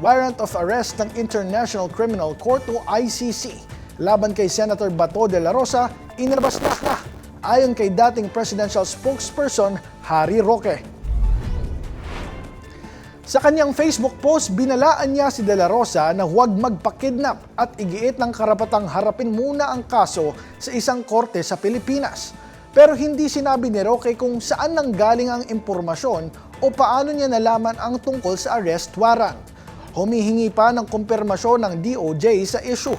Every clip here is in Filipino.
warrant of arrest ng International Criminal Court o ICC laban kay Senator Bato de la Rosa inilabas na ayon kay dating presidential spokesperson Harry Roque. Sa kanyang Facebook post, binalaan niya si De La Rosa na huwag magpakidnap at igiit ng karapatang harapin muna ang kaso sa isang korte sa Pilipinas. Pero hindi sinabi ni Roque kung saan nanggaling ang impormasyon o paano niya nalaman ang tungkol sa arrest warrant. Humihingi pa ng kumpirmasyon ng DOJ sa issue.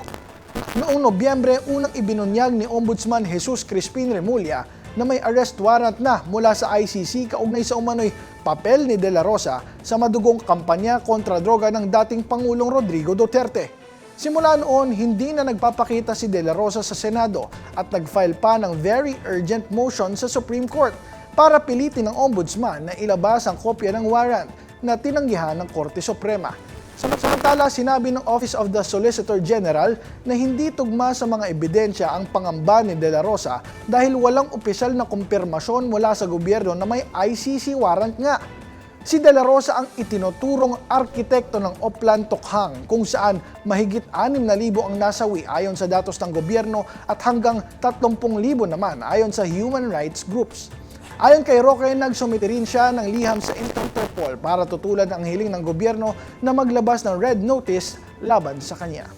Noong Nobyembre, unang ibinunyag ni Ombudsman Jesus Crispin Remulla na may arrest warrant na mula sa ICC kaugnay sa umano'y papel ni De La Rosa sa madugong kampanya kontra droga ng dating Pangulong Rodrigo Duterte. Simula noon, hindi na nagpapakita si De La Rosa sa Senado at nag-file pa ng very urgent motion sa Supreme Court para pilitin ng Ombudsman na ilabas ang kopya ng warrant na tinanggihan ng Korte Suprema. Samantala, sinabi ng Office of the Solicitor General na hindi tugma sa mga ebidensya ang pangamba ni De La Rosa dahil walang opisyal na kumpirmasyon mula sa gobyerno na may ICC warrant nga. Si De La Rosa ang itinuturong arkitekto ng Oplan Tokhang kung saan mahigit 6,000 ang nasawi ayon sa datos ng gobyerno at hanggang 30,000 naman ayon sa human rights groups. Ayon kay Roque, nagsumiti rin siya ng liham sa Interpol para tutulan ang hiling ng gobyerno na maglabas ng red notice laban sa kanya.